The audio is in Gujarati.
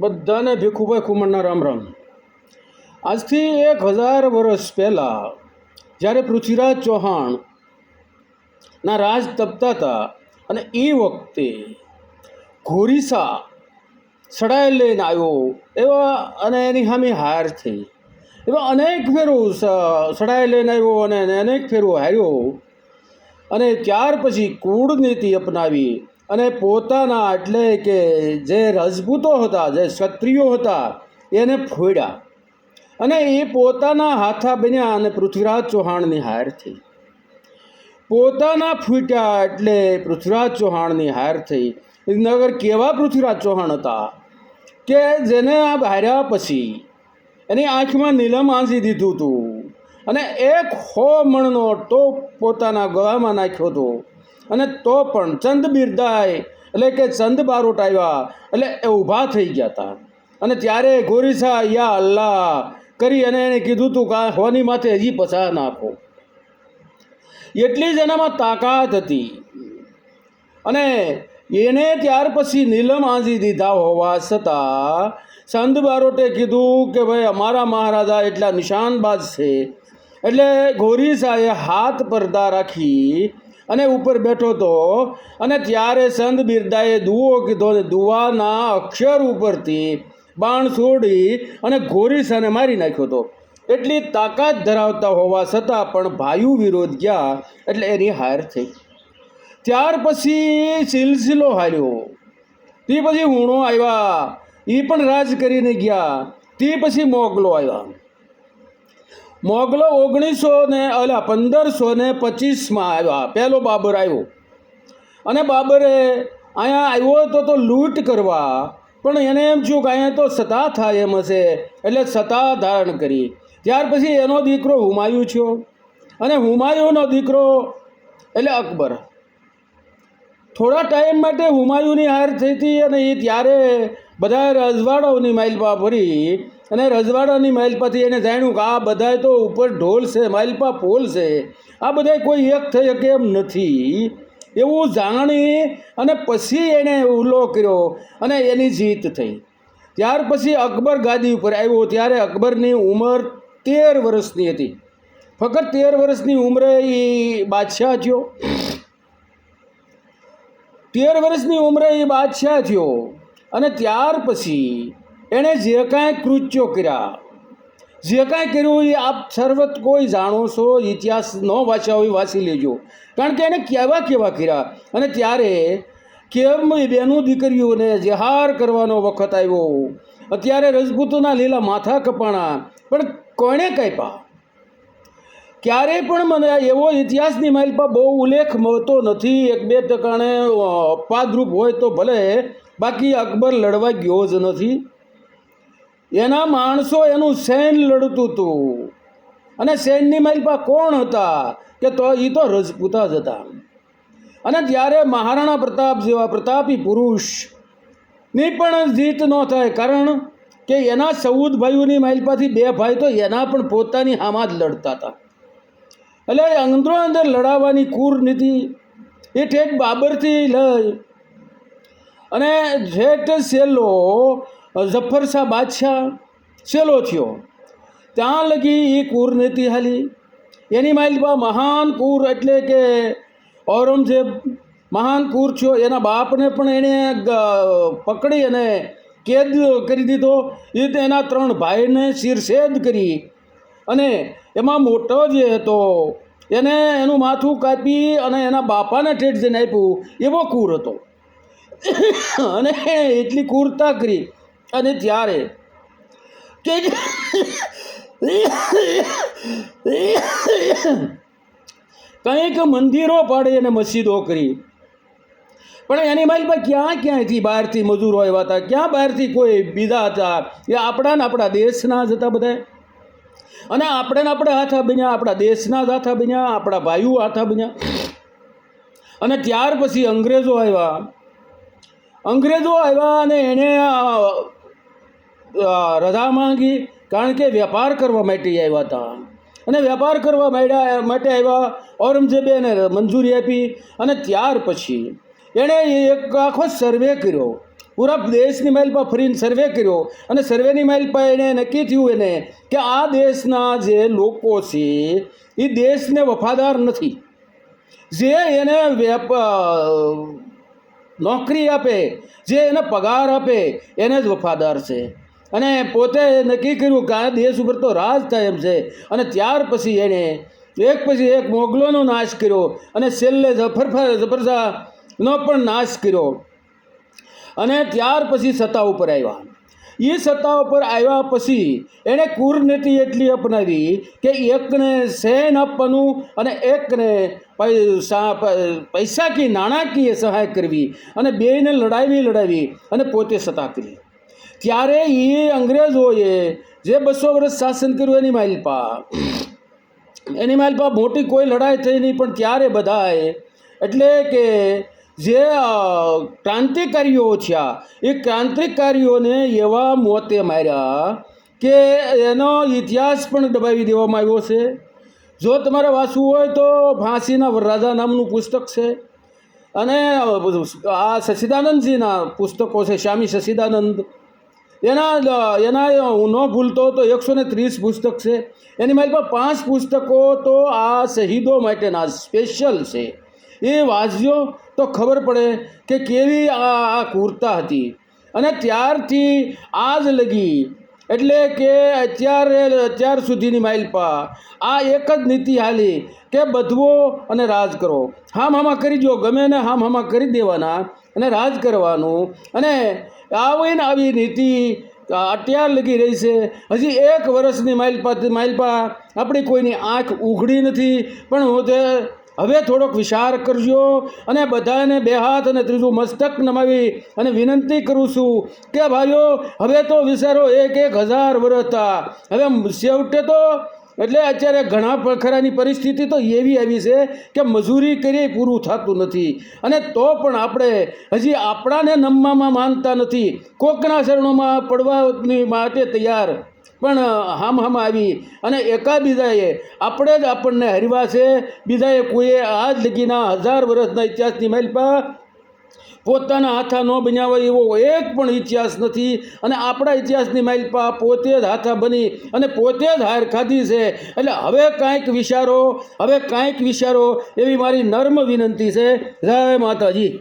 બધાને ભીખુભાઈ ખુમણના રામ રામ. આજથી એક હજાર વર્ષ પહેલાં જ્યારે પૃથ્વીરાજ ચૌહાણ ના રાજ તપતા હતા અને એ વખતે ઘોરીસા સડાઈ લઈને આવ્યો એવા અને એની સામે હાર થઈ. એવા અનેક ફેરો સડાય લઈને આવ્યો અને અનેક ફેરો હાર્યો અને ત્યાર પછી કૂળનીતિ અપનાવી અને પોતાના એટલે કે જે રજપૂતો હતા, જે ક્ષત્રિયો હતા, એને ફોડ્યા. અને એ પોતાના હાથા બન્યા અને પૃથ્વીરાજ ચૌહાણની હાર થઈ. પોતાના ફૂટ્યા એટલે પૃથ્વીરાજ ચૌહાણની હાર થઈ. નગર કેવા પૃથ્વીરાજ ચૌહાણ હતા? કે જેને આ હાર્યા પછી એની આંખમાં નીલમ આંસી દીધું હતું અને એક હો મણનો ટોપ પોતાના ગળામાં નાખ્યો હતો. અને તો પણ ચંદ બિરદાય એટલે કે ચંદ બારોટ આવ્યા, એટલે એ ઊભા થઈ ગયા હતા અને ત્યારે ગોરીસા યા અલ્લાહ, કરી અને એને કીધું હતું કે હોની માથે હજી પસાર નાખો. એટલી જ એનામાં તાકાત હતી. અને એને ત્યાર પછી નીલમ આંજી દીધા હોવા છતાં સંત બારોટે કીધું કે ભાઈ અમારા મહારાજા એટલા નિશાનબાજ છે. એટલે ગોરીસાએ હાથ પડદા રાખી અને ઉપર બેઠો હતો અને ત્યારે સંત બિરદાએ દુઓ કીધો દુઆના અક્ષર ઉપરથી બાણ છોડી અને ઘોરીસાને મારી નાખ્યો હતો. એટલી તાકાત ધરાવતા હોવા છતાં પણ ભાયુ વિરોધ ગયા, એટલે એની હાર થઈ. ત્યાર પછી સિલસિલો હાર્યો. તે પછી હુણો આવ્યા એ પણ રાજ કરીને ગયા, તે પછી મોગલો આવ્યા. મોગલો ઓગણીસો ને, અલા પંદરસો ને પચીસમાં આવ્યા. પહેલો બાબર આવ્યો. અને બાબરે અહીંયા આવ્યો તો તો લૂંટ કરવા, પણ એને એમ થયું કે અહીંયા તો સત્તા થાય એમ હશે, એટલે સત્તા ધારણ કરી. ત્યાર પછી એનો દીકરો હુમાયુ થયો. અને હુમાયુનો દીકરો, એટલે અકબર. થોડા ટાઈમ માટે હુમાયુની હાર થઈ હતી અને એ ત્યારે બધા રજવાડાઓની માઇલમાં ભરી અને રજવાડાની માઇલપાથી એને જાણ્યું કે આ બધાય તો ઉપર ઢોલ છે માઇલપા પોલ છે. આ બધાય કોઈ એક થઈ શકે એમ નથી. એવું જાણી અને પછી એણે હુમલો કર્યો અને એની જીત થઈ. ત્યાર પછી અકબર ગાદી ઉપર આવ્યો. ત્યારે અકબરની ઉંમર તેર વર્ષની હતી. ફક્ત તેર વર્ષની ઉંમરે એ બાદશાહ થયો. તેર વર્ષની ઉંમરે એ બાદશાહ થયો. અને ત્યાર પછી એણે જે કાંઈ કૃત્યો કર્યા, જે કાંઈ કર્યું એ આપ સર્વત કોઈ જાણો છો, ઇતિહાસ ન વાંચ્યા હોય વાંચી લેજો. કારણ કે એને કેવા કેવા કર્યા? અને ત્યારે કેમ એ બેનું દીકરીઓને જેહાર કરવાનો વખત આવ્યો? અત્યારે રજપૂતોના લીલા માથા કપાણા, પણ કોણે કાપ્યા? ક્યારેય પણ મને એવો ઇતિહાસની માઇલ પર બહુ ઉલ્લેખ મળતો નથી. એક બે ટકાણે પાદરૂપ હોય તો ભલે. બાકી અકબર લડવા ગયો જ નથી. એના માણસો એનું સૈન લડતું હતું અને સૈનની માઇલ પર કોણ હતા? કે તો એ તો રજપૂતા જ હતા. અને જ્યારે મહારાણા પ્રતાપ જેવા પ્રતાપી પુરુષની પણ જીત ન થાય કારણ કે એના ચૌદ ભાઈઓની માઇલપાથી બે ભાઈ તો એના પણ પોતાની હામાં જ લડતા હતા. એટલે અંદરો અંદર લડાવવાની કૂરનીતિ એ ઠેઠ બાબરથી લઈ. અને ઠેઠ સેલો જફર શાહ બાદશાહ સેલો થયો. ત્યાં લગી એ કુર નહોતી હાલી. એની માઇલમાં મહાન કુર એટલે કે ઔરંગઝેબ મહાન કુર થયો. એના બાપને પણ એણે પકડી અને કેદ કરી દીધો. એ રીતે એના ત્રણ ભાઈને શિરછેદ કરી. અને એમાં મોટો જે હતો, એને એનું માથું કાપી અને એના બાપાને ઠેઠ જઈને આપ્યું. એવો કુર હતો. અને એટલી કુરતા કરી. અને ત્યારે કે કંઈક મંદિરો પાડી અને મસ્જિદો કરી. પણ એની પર ક્યાં ક્યાંયથી બહારથી મજૂરો આવ્યા હતા? ક્યાં બહારથી કોઈ બીજા હતા? એ આપણા ને આપણા દેશના જ હતા બધા અને આપણે ને આપણે હાથા બન્યા, આપણા દેશના જ હાથા બન્યા, આપણા ભાઈઓ હાથા બન્યા. અને ત્યાર પછી અંગ્રેજો આવ્યા. અંગ્રેજો આવ્યા અને એણે રજા માંગી કારણ કે વેપાર કરવા માટે આવ્યા હતા. અને વેપાર કરવા માંડ્યા માટે આવ્યા ઔરંગઝેબે એને મંજૂરી આપી અને ત્યાર પછી એણે એક આખો સર્વે કર્યો. પૂરા દેશની માઇલ પર ફરીને સર્વે કર્યો અને સર્વેની માઇલ પર એણે નક્કી થયું એને કે આ દેશના જે લોકો છે એ દેશને વફાદાર નથી. જે એને વેપ નોકરી આપે, જે એને પગાર આપે, એને જ વફાદાર છે. અને પોતે નક્કી કર્યું કે આ દેશ ઉપર તો રાજ થાય એમ છે. અને ત્યાર પછી એણે એક પછી એક મોગલોનો નાશ કર્યો અને છેલ્લે જફરફા જફરજાનો પણ નાશ કર્યો. અને ત્યાર પછી સત્તા ઉપર આવ્યા. એ સત્તા ઉપર આવ્યા પછી એણે કુરનીતિ એટલી અપનાવી કે એકને સૈન આપવાનું અને એકને પૈસા કી નાણાકીય સહાય કરવી અને બેયને લડાવી લડાવી અને પોતે સત્તા કરી. ત્યારે એ અંગ્રેજોએ જે બસો વર્ષ શાસન કર્યું એની માલપા એની માલપા મોટી કોઈ લડાઈ થઈ નહીં, પણ ત્યારે બધાએ, એટલે કે જે ક્રાંતિકારીઓ થયા એ ક્રાંતિકારીઓને એવા મોતે માર્યા કે એનો ઇતિહાસ પણ દબાવી દેવામાં આવ્યો છે. જો તમારે વાંચવું હોય તો ફાંસીના વરરાજા નામનું પુસ્તક છે. અને આ સચિદાનંદજીના પુસ્તકો છે શ્યામી સચિદાનંદ. એના એના, હું ન ભૂલતો તો એકસો ને ત્રીસ પુસ્તક છે. એની મારી પાસે પાંચ પુસ્તકો તો આ શહીદો માટેના, સ્પેશિયલ છે. એ વાંચ્યો તો ખબર પડે કે કેવી આ આ કુર્તા હતી. અને ત્યારથી આજ લગી, એટલે કે અત્યારે, અત્યાર સુધીની માઇલપા આ એક જ નીતિ હાલી કે બધવો અને રાજ કરો. હામ હામા કરી જો ગમે ને હામ હામા કરી દેવાના અને રાજ કરવાનું. અને આવીને આવી નીતિ અત્યાર લગી રહી છે. હજી એક વર્ષની માઇલપા માઇલપા આપણી કોઈની આંખ ઉઘડી નથી. પણ હું તે હવે થોડોક વિચાર કરજો અને બધાને બે હાથ અને ત્રીજું મસ્તક નમાવી અને વિનંતી કરું છું કે ભાઈઓ, હવે તો વિચારો એક એક હજાર વર્ષ હતા. હવે છેવટે તો એટલે અત્યારે ઘણા પ- પરિસ્થિતિ તો એવી આવી છે કે મજૂરી કરીએ પૂરું થતું નથી. અને તો પણ આપણે હજી આપણાને નમવામાં માનતા નથી. કોકના શરણોમાં પડવાની માટે તૈયાર. પણ હામ હામ આવી. અને એકાબીજાએ, આપણે જ આપણને હરવા છે. બીજાએ કોઈએ આજ લગીના હજાર વર્ષના ઇતિહાસની માઇલપા પોતાના હાથા ન બન્યા એવો એક પણ ઇતિહાસ નથી. અને આપણા ઇતિહાસની માઇલપા પોતે જ હાથા બની અને પોતે જ હાર ખાધી છે. એટલે હવે કાંઈક વિચારો, હવે કાંઈક વિચારો એવી મારી નર્મ વિનંતી છે. જય માતાજી.